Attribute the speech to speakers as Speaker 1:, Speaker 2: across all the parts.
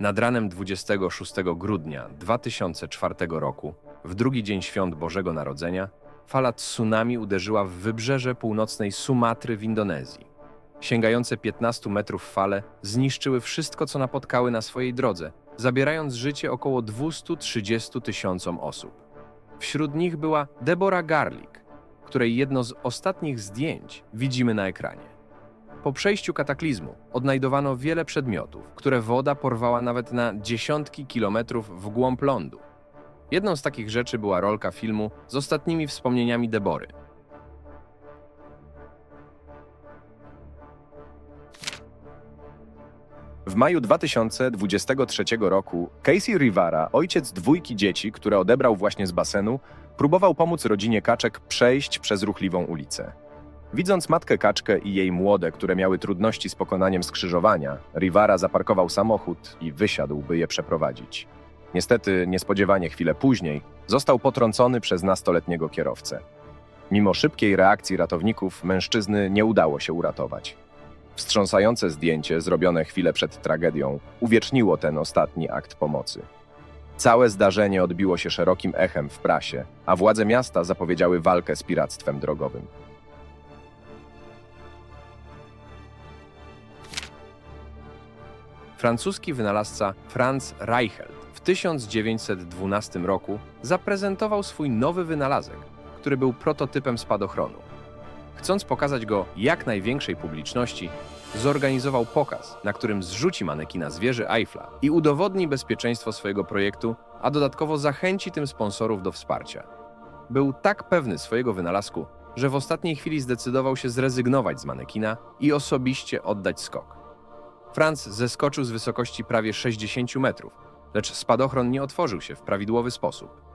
Speaker 1: Nad ranem 26 grudnia 2004 roku, w drugi dzień świąt Bożego Narodzenia, fala tsunami uderzyła w wybrzeże północnej Sumatry w Indonezji. Sięgające 15 metrów fale zniszczyły wszystko, co napotkały na swojej drodze, zabierając życie około 230 tysiącom osób. Wśród nich była Deborah Garlick, której jedno z ostatnich zdjęć widzimy na ekranie. Po przejściu kataklizmu odnajdowano wiele przedmiotów, które woda porwała nawet na dziesiątki kilometrów w głąb lądu. Jedną z takich rzeczy była rolka filmu z ostatnimi wspomnieniami Debory.
Speaker 2: W maju 2023 roku Casey Rivara, ojciec dwójki dzieci, które odebrał właśnie z basenu, próbował pomóc rodzinie kaczek przejść przez ruchliwą ulicę. Widząc matkę kaczkę i jej młode, które miały trudności z pokonaniem skrzyżowania, Rivara zaparkował samochód i wysiadł, by je przeprowadzić. Niestety, niespodziewanie chwilę później, został potrącony przez nastoletniego kierowcę. Mimo szybkiej reakcji ratowników, mężczyzny nie udało się uratować. Wstrząsające zdjęcie, zrobione chwilę przed tragedią, uwieczniło ten ostatni akt pomocy. Całe zdarzenie odbiło się szerokim echem w prasie, a władze miasta zapowiedziały walkę z piractwem drogowym.
Speaker 1: Francuski wynalazca Franz Reichelt w 1912 roku zaprezentował swój nowy wynalazek, który był prototypem spadochronu. Chcąc pokazać go jak największej publiczności, zorganizował pokaz, na którym zrzuci manekina z wieży Eiffla i udowodni bezpieczeństwo swojego projektu, a dodatkowo zachęci tym sponsorów do wsparcia. Był tak pewny swojego wynalazku, że w ostatniej chwili zdecydował się zrezygnować z manekina i osobiście oddać skok. Franz zeskoczył z wysokości prawie 60 metrów, lecz spadochron nie otworzył się w prawidłowy sposób.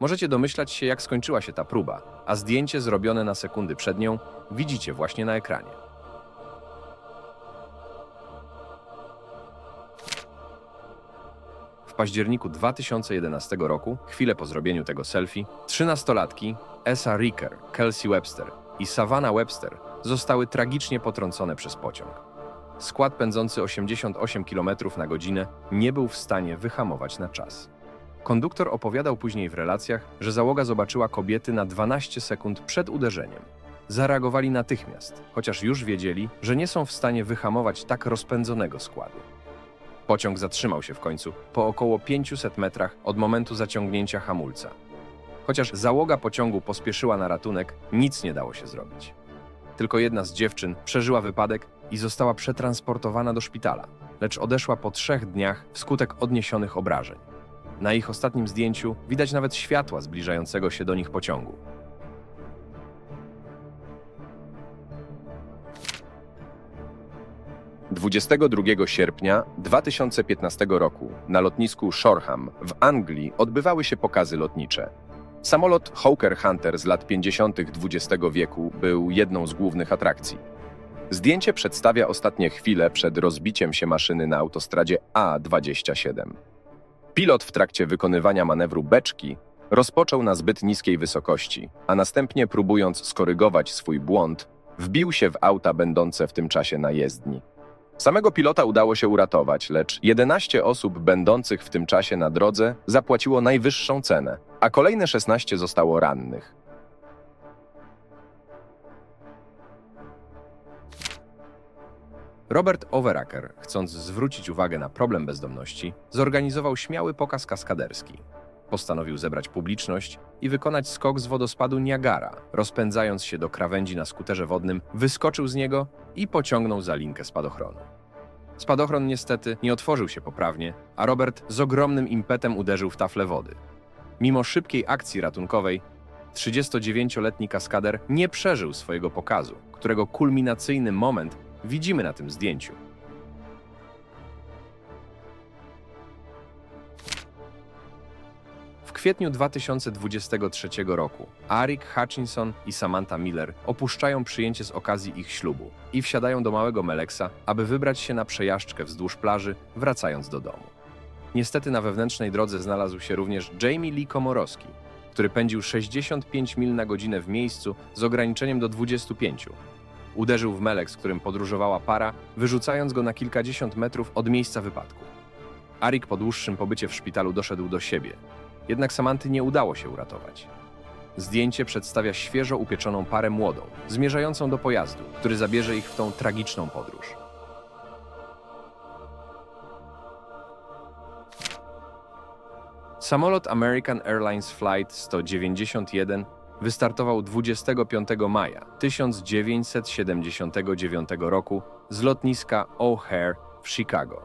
Speaker 1: Możecie domyślać się, jak skończyła się ta próba, a zdjęcie zrobione na sekundy przed nią widzicie właśnie na ekranie. W październiku 2011 roku, chwilę po zrobieniu tego selfie, trzynastolatki Essa Ricker, Kelsey Webster i Savannah Webster zostały tragicznie potrącone przez pociąg. Skład pędzący 88 km na godzinę nie był w stanie wyhamować na czas. Konduktor opowiadał później w relacjach, że załoga zobaczyła kobiety na 12 sekund przed uderzeniem. Zareagowali natychmiast, chociaż już wiedzieli, że nie są w stanie wyhamować tak rozpędzonego składu. Pociąg zatrzymał się w końcu po około 500 metrach od momentu zaciągnięcia hamulca. Chociaż załoga pociągu pospieszyła na ratunek, nic nie dało się zrobić. Tylko jedna z dziewczyn przeżyła wypadek i została przetransportowana do szpitala, lecz odeszła po trzech dniach wskutek odniesionych obrażeń. Na ich ostatnim zdjęciu widać nawet światła zbliżającego się do nich pociągu.
Speaker 2: – 22 sierpnia 2015 roku na lotnisku Shoreham w Anglii odbywały się pokazy lotnicze. Samolot Hawker Hunter z lat 50. XX wieku był jedną z głównych atrakcji. Zdjęcie przedstawia ostatnie chwile przed rozbiciem się maszyny na autostradzie A27. Pilot w trakcie wykonywania manewru beczki rozpoczął na zbyt niskiej wysokości, a następnie próbując skorygować swój błąd, wbił się w auta będące w tym czasie na jezdni. Samego pilota udało się uratować, lecz 11 osób będących w tym czasie na drodze zapłaciło najwyższą cenę, a kolejne 16 zostało rannych.
Speaker 1: Robert Overacker, chcąc zwrócić uwagę na problem bezdomności, zorganizował śmiały pokaz kaskaderski. Postanowił zebrać publiczność i wykonać skok z wodospadu Niagara, rozpędzając się do krawędzi na skuterze wodnym, wyskoczył z niego i pociągnął za linkę spadochronu. Spadochron niestety nie otworzył się poprawnie, a Robert z ogromnym impetem uderzył w taflę wody. Mimo szybkiej akcji ratunkowej, 39-letni kaskader nie przeżył swojego pokazu, którego kulminacyjny moment widzimy na tym zdjęciu. Kwietniu 2023 roku Arik Hutchinson i Samantha Miller opuszczają przyjęcie z okazji ich ślubu i wsiadają do małego Meleksa, aby wybrać się na przejażdżkę wzdłuż plaży, wracając do domu. Niestety na wewnętrznej drodze znalazł się również Jamie Lee Komorowski, który pędził 65 mil na godzinę w miejscu z ograniczeniem do 25. Uderzył w melek, z którym podróżowała para, wyrzucając go na kilkadziesiąt metrów od miejsca wypadku. Arik po dłuższym pobycie w szpitalu doszedł do siebie. Jednak Samanty nie udało się uratować. Zdjęcie przedstawia świeżo upieczoną parę młodą, zmierzającą do pojazdu, który zabierze ich w tą tragiczną podróż. Samolot American Airlines Flight 191 wystartował 25 maja 1979 roku z lotniska O'Hare w Chicago.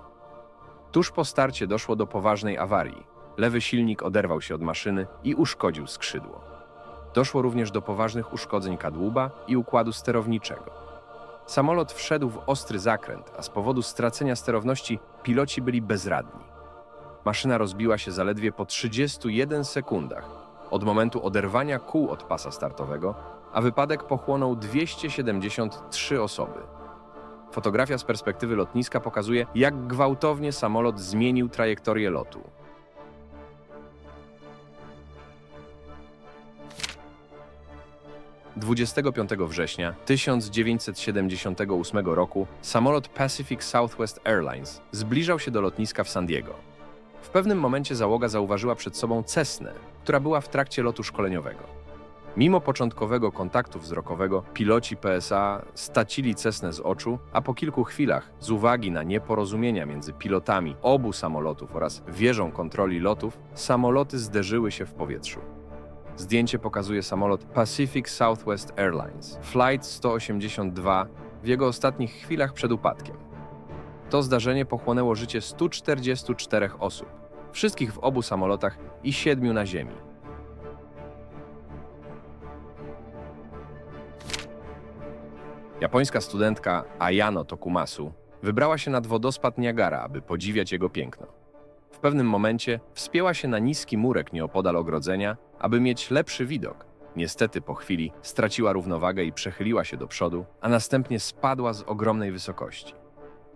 Speaker 1: Tuż po starcie doszło do poważnej awarii. Lewy silnik oderwał się od maszyny i uszkodził skrzydło. Doszło również do poważnych uszkodzeń kadłuba i układu sterowniczego. Samolot wszedł w ostry zakręt, a z powodu stracenia sterowności piloci byli bezradni. Maszyna rozbiła się zaledwie po 31 sekundach od momentu oderwania kół od pasa startowego, a wypadek pochłonął 273 osoby. Fotografia z perspektywy lotniska pokazuje, jak gwałtownie samolot zmienił trajektorię lotu. – 25 września 1978 roku samolot Pacific Southwest Airlines zbliżał się do lotniska w San Diego. W pewnym momencie załoga zauważyła przed sobą Cessnę, która była w trakcie lotu szkoleniowego. Mimo początkowego kontaktu wzrokowego, piloci PSA stacili Cessnę z oczu, a po kilku chwilach, z uwagi na nieporozumienia między pilotami obu samolotów oraz wieżą kontroli lotów, samoloty zderzyły się w powietrzu. Zdjęcie pokazuje samolot Pacific Southwest Airlines, Flight 182, w jego ostatnich chwilach przed upadkiem. To zdarzenie pochłonęło życie 144 osób, wszystkich w obu samolotach i siedmiu na ziemi. Japońska studentka Ayano Tokumasu wybrała się nad wodospad Niagara, aby podziwiać jego piękno. Pewnym momencie wspięła się na niski murek nieopodal ogrodzenia, aby mieć lepszy widok. Niestety po chwili straciła równowagę i przechyliła się do przodu, a następnie spadła z ogromnej wysokości.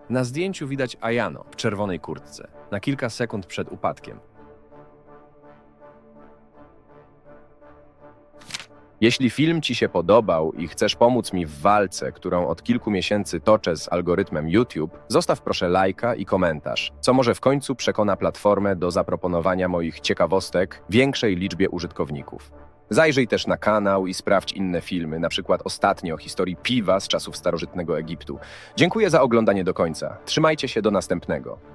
Speaker 1: Na zdjęciu widać Ayano w czerwonej kurtce, na kilka sekund przed upadkiem.
Speaker 2: Jeśli film Ci się podobał i chcesz pomóc mi w walce, którą od kilku miesięcy toczę z algorytmem YouTube, zostaw proszę lajka i komentarz, co może w końcu przekona platformę do zaproponowania moich ciekawostek większej liczbie użytkowników. Zajrzyj też na kanał i sprawdź inne filmy, na przykład ostatnie o historii piwa z czasów starożytnego Egiptu. Dziękuję za oglądanie do końca. Trzymajcie się do następnego.